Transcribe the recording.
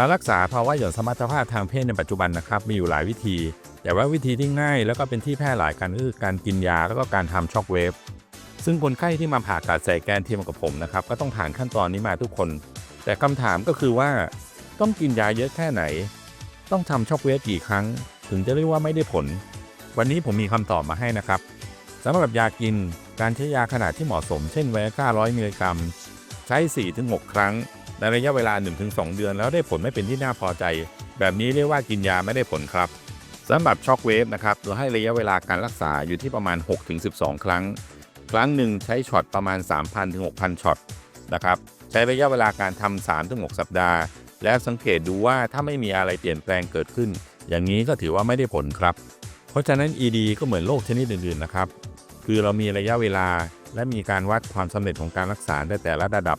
การรักษาภาวะหย่อนสมรรถภาพทางเพศในปัจจุบันนะครับมีอยู่หลายวิธี แต่ว่าวิธีที่ง่ายแล้วก็เป็นที่แพร่หลายกันก็คือการกินยาแล้วก็การทำช็อคเวฟซึ่งคนไข้ที่มาผ่าตัดใส่แกนเทียมกับผมนะครับก็ต้องผ่านขั้นตอนนี้มาทุกคน แต่คำถามก็คือว่า ต้องกินยาเยอะแค่ไหน ต้องทำช็อคเวฟกี่ครั้ง ถึงจะเรียกว่าไม่ได้ผล วันนี้ผมมีคำตอบมาให้นะครับสำหรับยากินการใช้ยาขนาดที่เหมาะสม เช่นไวอาก้า100มิลลิกรัมใช้ 4-6 ครั้ง ในระยะเวลา 1-2 เดือนแล้วได้ผลไม่เป็นที่น่าพอใจ แบบนี้เรียกว่ากินยาไม่ได้ผลครับสำหรับช็อคเวฟนะครับเราให้ระยะเวลาการรักษาอยู่ที่ประมาณ 6-12 ครั้ง ครั้งหนึ่งใช้ช็อตประมาณ 3,000-6,000 ช็อตนะครับใช้ระยะเวลาการทำ 3-6 สัปดาห์ และสังเกตดูว่าถ้าไม่มีอะไรเปลี่ยนแปลงเกิดขึ้น อย่างนี้ก็ถือว่าไม่ได้ผลครับ เพราะฉะนั้น ED ก็เหมือนโรคชนิดอื่นๆนะครับคือเรามีระยะเวลาและมีการวัดความสำเร็จของการรักษาได้แต่ละระดับ